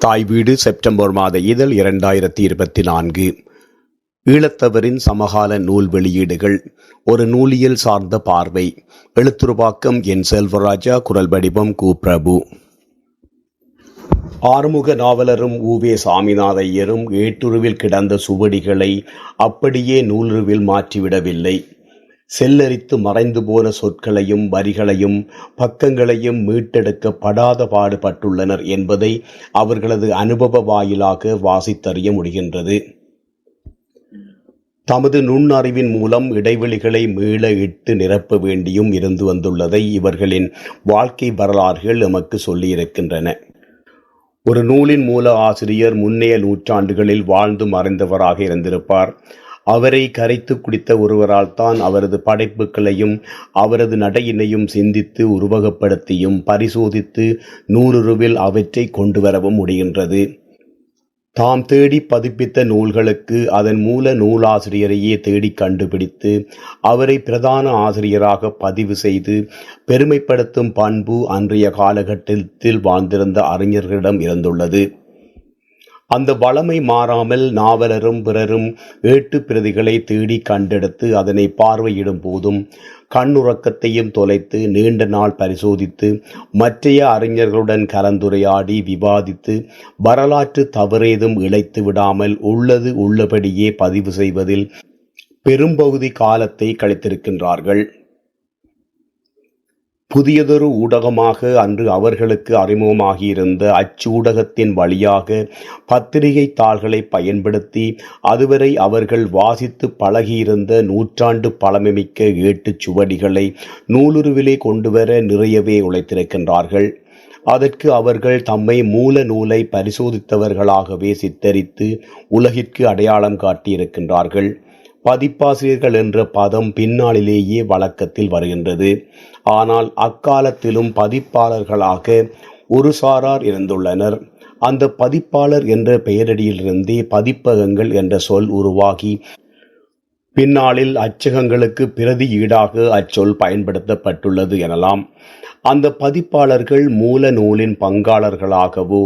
தாய் வீடு செப்டம்பர் மாத இதழ் இரண்டாயிரத்தி இருபத்தி நான்கு. ஈழத்தவரின் சமகால நூல் வெளியீடுகள் ஒரு நூலியல் சார்ந்த பார்வை. எழுத்துருவாக்கம் என் செல்வராஜா குரல் வடிவம் கு. பிரபு. ஆறுமுக நாவலரும் ஊவே சாமிநாதையரும் ஏட்டுருவில் கிடந்த சுவடிகளை அப்படியே நூலுருவில் மாற்றிவிடவில்லை. செல்லரித்து மறைந்து போன சொற்களையும் வரிகளையும் பக்கங்களையும் மீட்டெடுக்க படாத பாடுபட்டுள்ளனர் என்பதை அவர்களது அனுபவ வாயிலாக வாசித்தறிய முடிகின்றது. தமது நுண்ணறிவின் மூலம் இடைவெளிகளை மீள இட்டு நிரப்ப வேண்டியும் இருந்து வந்துள்ளதை இவர்களின் வாழ்க்கை வரலாறுகள் எமக்கு சொல்லியிருக்கின்றன. ஒரு நூலின் மூல ஆசிரியர் முன்னைய நூற்றாண்டுகளில் வாழ்ந்து மறைந்தவராக இருந்திருப்பார். அவரை கரைத்து குடித்த ஒருவரால் தான் அவரது படைப்புகளையும் அவரது நடையினையும் சிந்தித்து உருவகப்படுத்தியும் பரிசோதித்து நூலுருவில் அவற்றை கொண்டு வரவும் முடிகின்றது. தாம் தேடி பதிப்பித்த நூல்களுக்கு அதன் மூல நூலாசிரியரையே தேடி கண்டுபிடித்து அவரை பிரதான ஆசிரியராக பதிவு செய்து பெருமைப்படுத்தும் பண்பு அன்றைய காலகட்டத்தில் வாழ்ந்திருந்த அறிஞர்களிடம் இருந்துள்ளது. அந்த வளமை மாறாமல் நாவலரும் பிறரும் ஏட்டு பிரதிகளை தேடி கண்டெடுத்து அதனை பார்வையிடும் போதும் கண்ணுறக்கத்தையும் தொலைத்து நீண்ட நாள் பரிசோதித்து மற்றைய அறிஞர்களுடன் கலந்துரையாடி விவாதித்து வரலாற்று தவறேதும் இழைத்து விடாமல் உள்ளது உள்ளபடியே பதிவு செய்வதில் பெரும்பகுதி காலத்தை கழித்திருக்கின்றார்கள். புதியதொரு ஊடகமாக அன்று அவர்களுக்கு அறிமுகமாகியிருந்த அச்சூடகத்தின் வழியாக பத்திரிகை தாள்களை பயன்படுத்தி அதுவரை அவர்கள் வாசித்து பழகியிருந்த நூற்றாண்டு பழமைமிக்க ஏட்டுச் சுவடிகளை நூலுருவிலே கொண்டுவர நிறையவே உழைத்திருக்கின்றார்கள். அதற்கு அவர்கள் தம்மை மூல நூலை பரிசோதித்தவர்களாகவே சித்தரித்து உலகிற்கு அடையாளம் காட்டியிருக்கின்றார்கள். பதிப்பாசிரியர்கள் என்ற பதம் பின்னாளிலேயே வழக்கத்தில் வருகின்றது. ஆனால் அக்காலத்திலும் பதிப்பாளர்களாக ஒரு சாரார் இருந்துள்ளனர். அந்த பதிப்பாளர் என்ற பெயரடியிலிருந்தே பதிப்பகங்கள் என்ற சொல் உருவாகி பின்னாளில் அச்சகங்களுக்கு பிரதி ஈடாக அச்சொல் பயன்படுத்தப்பட்டுள்ளது எனலாம். அந்த பதிப்பாளர்கள் மூல நூலின் பங்காளர்களாகவோ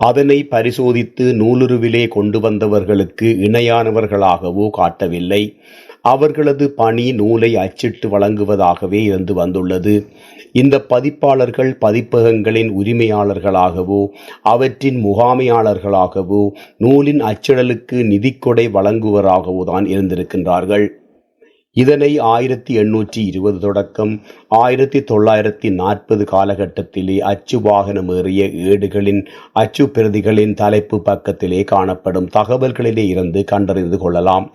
அதனை பரிசோதித்து நூலுருவிலே கொண்டு வந்தவர்களுக்கு இணையானவர்களாகவோ காட்டவில்லை. அவர்களது பணி நூலை அச்சிட்டு வழங்குவதாகவே இருந்து வந்துள்ளது. இந்த பதிப்பாளர்கள் பதிப்பகங்களின் உரிமையாளர்களாகவோ அவற்றின் முகாமையாளர்களாகவோ நூலின் அச்சிடலுக்கு நிதிக்கொடை வழங்குவராகவோ தான் இருந்திருக்கின்றார்கள். இதனை ஆயிரத்தி எண்ணூற்றி இருபது தொடக்கம் ஆயிரத்தி தொள்ளாயிரத்தி நாற்பது காலகட்டத்திலே அச்சு வாகனம் ஏறிய ஏடுகளின் அச்சு பிரதிகளின் தலைப்பு பக்கத்திலே காணப்படும் தகவல்களிலே இருந்து கண்டறிந்து கொள்ளலாம்.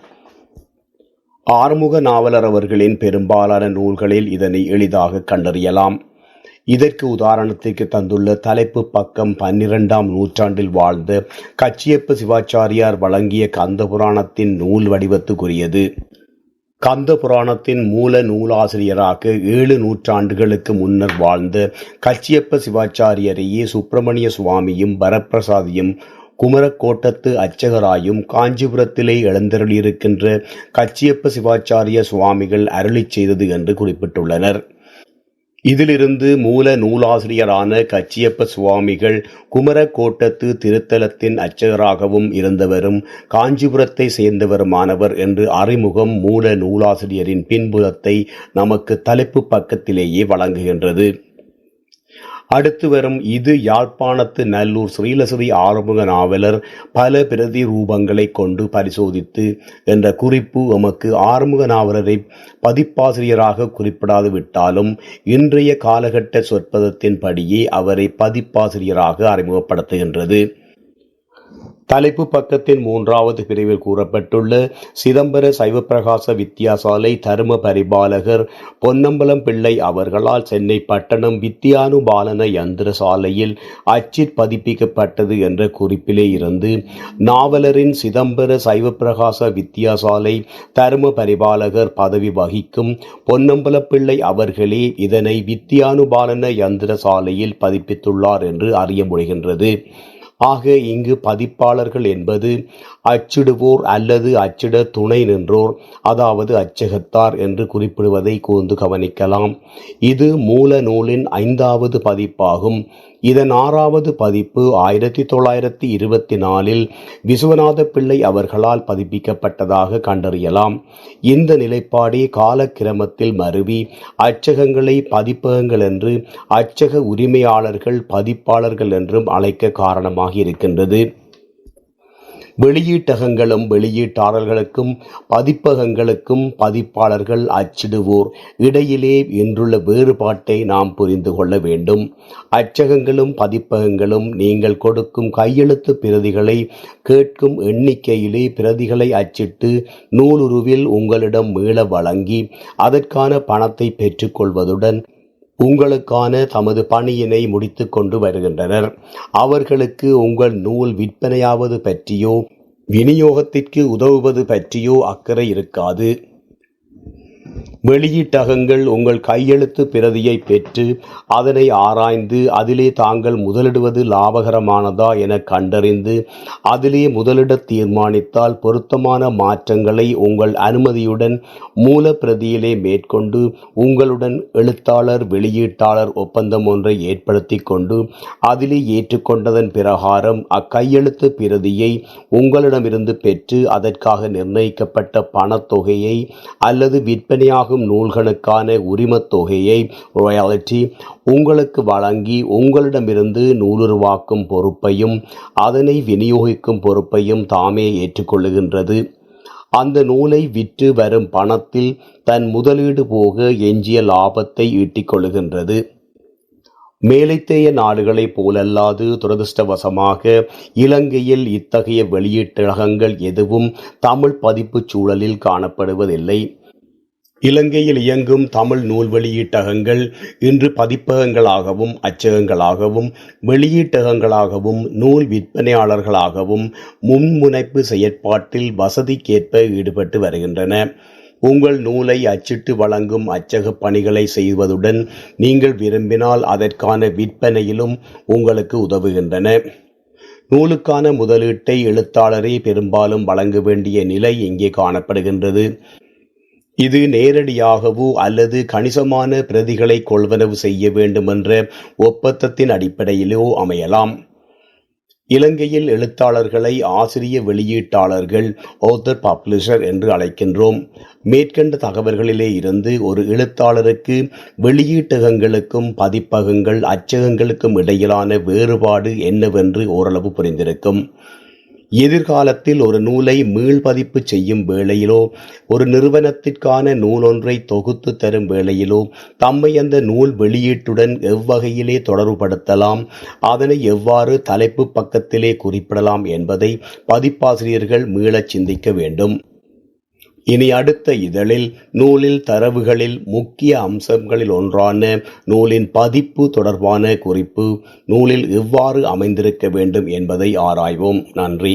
ஆறுமுக நாவலர் அவர்களின் பெரும்பாலான நூல்களில் இதனை எளிதாக கண்டறியலாம். இதற்கு உதாரணத்திற்கு தந்துள்ள தலைப்பு பக்கம் பன்னிரெண்டாம் நூற்றாண்டில் வாழ்ந்த கச்சியப்ப சிவாச்சாரியார் வழங்கிய கந்த புராணத்தின் நூல் வடிவத்துக்குரியது. கந்த புராணத்தின் மூல நூலாசிரியராக ஏழு நூற்றாண்டுகளுக்கு முன்னர் வாழ்ந்த கச்சியப்ப சிவாச்சாரியரையே சுப்பிரமணிய சுவாமியும் வரப்பிரசாதியும் குமரக்கோட்டத்து அச்சகராயும் காஞ்சிபுரத்திலே எழுந்தருளியிருக்கின்ற கச்சியப்ப சிவாச்சாரிய சுவாமிகள் அருளிச் செய்தது என்று குறிப்பிட்டுள்ளனர். இதிலிருந்து மூல நூலாசிரியரான கச்சியப்ப சுவாமிகள் குமரக்கோட்டத்து திருத்தலத்தின் அச்சகராகவும் இருந்தவரும் காஞ்சிபுரத்தை சேர்ந்தவருமானவர் என்று அறிமுகம் மூல நூலாசிரியரின் பின்புலத்தை நமக்கு தலைப்பு பக்கத்திலேயே வழங்குகின்றது. அடுத்து வரும் இது யாழ்ப்பாணத்து நல்லூர் ஸ்ரீலஸ்ரீ ஆறுமுக நாவலர் பல பிரதி ரூபங்களை கொண்டு பரிசோதித்து என்ற குறிப்பு எமக்கு ஆறுமுக நாவலரை பதிப்பாசிரியராக குறிப்பிடாது விட்டாலும் இன்றைய காலகட்ட சொற்பதத்தின் படியே அவரை பதிப்பாசிரியராக அறிமுகப்படுத்துகின்றது. தலைப்பு பக்கத்தின் மூன்றாவது பிரிவில் கூறப்பட்டுள்ள சிதம்பர சைவப்பிரகாச வித்தியாசாலை தரும பரிபாலகர் பொன்னம்பலம் பிள்ளை அவர்களால் சென்னை பட்டணம் வித்தியானுபாலன யந்திர சாலையில் அச்சிற் பதிப்பிக்கப்பட்டது என்ற குறிப்பிலே இருந்து நாவலரின் சிதம்பர சைவப்பிரகாச வித்தியாசாலை தரும பரிபாலகர் பதவி வகிக்கும் பொன்னம்பல பிள்ளை அவர்களே இதனை வித்தியானுபாலன யந்திர சாலையில் பதிப்பித்துள்ளார் என்று அறிய முடிகின்றது. ஆக இங்கு பதிப்பாளர்கள் என்பது அச்சிடுவோர் அல்லது அச்சிட துணை நின்றோர் அதாவது அச்சகத்தார் என்று குறிப்பிடுவதை கூர்ந்து கவனிக்கலாம். இது மூல நூலின் ஐந்தாவது பதிப்பாகும். இதன் ஆறாவது பதிப்பு ஆயிரத்தி தொள்ளாயிரத்தி இருபத்தி நாலில் விஸ்வநாத பிள்ளை அவர்களால் பதிப்பிக்கப்பட்டதாக கண்டறியலாம். இந்த நிலைப்பாடே காலக்கிரமத்தில் மருவி அச்சகங்களை பதிப்பகங்கள் என்று அச்சக உரிமையாளர்கள் பதிப்பாளர்கள் என்றும் அழைக்க காரணமாகி இருக்கின்றது வெளியீட்டகங்களும் வெளியீட்டாளர்களுக்கும் பதிப்பகங்களுக்கும் பதிப்பாளர்கள் அச்சிடுவோர். இடையிலே இன்றுள்ள வேறுபாட்டை நாம் புரிந்து கொள்ள வேண்டும். அச்சகங்களும் பதிப்பகங்களும் நீங்கள் கொடுக்கும் கையெழுத்து பிரதிகளை கேட்கும் எண்ணிக்கையிலே பிரதிகளை அச்சிட்டு நூலுருவில் உங்களிடம் மீள வழங்கி அதற்கான பணத்தை பெற்றுக்கொள்வதுடன் உங்களுக்கான தமது பணியினை முடித்து கொண்டு வருகின்றனர். அவர்களுக்கு உங்கள் நூல் விற்பனையாவது பற்றியோ விநியோகத்திற்கு உதவுவது பற்றியோ அக்கறை இருக்காது. வெளியீட்டகங்கள் உங்கள் கையெழுத்து பிரதியை பெற்று அதனை ஆராய்ந்து அதிலே தாங்கள் முதலிடுவது லாபகரமானதா என கண்டறிந்து அதிலே முதலிட தீர்மானித்தால் பொருத்தமான மாற்றங்களை உங்கள் அனுமதியுடன் மூல பிரதியிலே மேற்கொண்டு உங்களுடன் எழுத்தாளர் வெளியீட்டாளர் ஒப்பந்தம் ஒன்றை ஏற்படுத்தி கொண்டு அதிலே ஏற்றுக்கொண்டதன் பிரகாரம் அக்கையெழுத்து பிரதியை உங்களிடமிருந்து பெற்று அதற்காக நிர்ணயிக்கப்பட்ட பணத்தொகையை அல்லது விற்பனையாக வெளியாகும் நூல்களுக்கான உரிமத் தொகையை ராயாலிட்டி உங்களுக்கு வழங்கி உங்களிடமிருந்து நூலுருவாக்கும் பொறுப்பையும் அதனை விநியோகிக்கும் பொறுப்பையும் தாமே ஏற்றுக்கொள்ளுகின்றது. அந்த நூலை விற்று வரும் பணத்தில் தன் முதலீடு போக எஞ்சிய லாபத்தை ஈட்டிக்கொள்ளுகின்றது. மேலைத்தேய நாடுகளைப் போலல்லாது துரதிருஷ்டவசமாக இலங்கையில் இத்தகைய வெளியீட்டகங்கள் எதுவும் தமிழ் பதிப்புச் சூழலில் காணப்படுவதில்லை. இலங்கையில் இயங்கும் தமிழ் நூல் வெளியீட்டகங்கள் இன்று பதிப்பகங்களாகவும் அச்சகங்களாகவும் வெளியீட்டகங்களாகவும் நூல் விற்பனையாளர்களாகவும் முன்முனைப்பு செயற்பாட்டில் வசதிக்கேற்ப ஈடுபட்டு வருகின்றன. உங்கள் நூலை அச்சிட்டு வழங்கும் அச்சக பணிகளை செய்வதுடன் நீங்கள் விரும்பினால் அதற்கான விற்பனையிலும் உங்களுக்கு உதவுகின்றன. நூலுக்கான முதலீட்டை எழுத்தாளரே பெரும்பாலும் வழங்க வேண்டிய நிலை இங்கே காணப்படுகின்றது. இது நேரடியாகவோ அல்லது கணிசமான பிரதிகளை கொள்வனவு செய்ய வேண்டுமென்ற ஒப்பந்தத்தின் அடிப்படையிலோ அமையலாம். இலங்கையில் எழுத்தாளர்களை ஆசிரிய வெளியீட்டாளர்கள் author பப்ளிஷர் என்று அழைக்கின்றோம். மேற்கண்ட தகவல்களிலே இருந்து ஒரு எழுத்தாளருக்கு வெளியீட்டகங்களுக்கும் பதிப்பகங்கள் அச்சகங்களுக்கும் இடையிலான வேறுபாடு என்னவென்று ஓரளவு புரிந்திருக்கும். எதிர்காலத்தில் ஒரு நூலை மீள்பதிப்பு செய்யும் வேளையிலோ ஒரு நிறுவனத்திற்கான நூலொன்றை தொகுத்து தரும் வேளையிலோ தம்மை அந்த நூல் வெளியீட்டுடன் எவ்வகையிலே தொடர்புபடுத்தலாம் அதனை எவ்வாறு தலைப்பு பக்கத்திலே குறிப்பிடலாம் என்பதை பதிப்பாசிரியர்கள் மீளச் சிந்திக்க வேண்டும். இனி அடுத்த இதழில் நூலில் தரவுகளில் முக்கிய அம்சங்களில் ஒன்றான நூலின் பதிப்பு தொடர்பான குறிப்பு நூலில் எவ்வாறு அமைந்திருக்க வேண்டும் என்பதை ஆராய்வோம். நன்றி.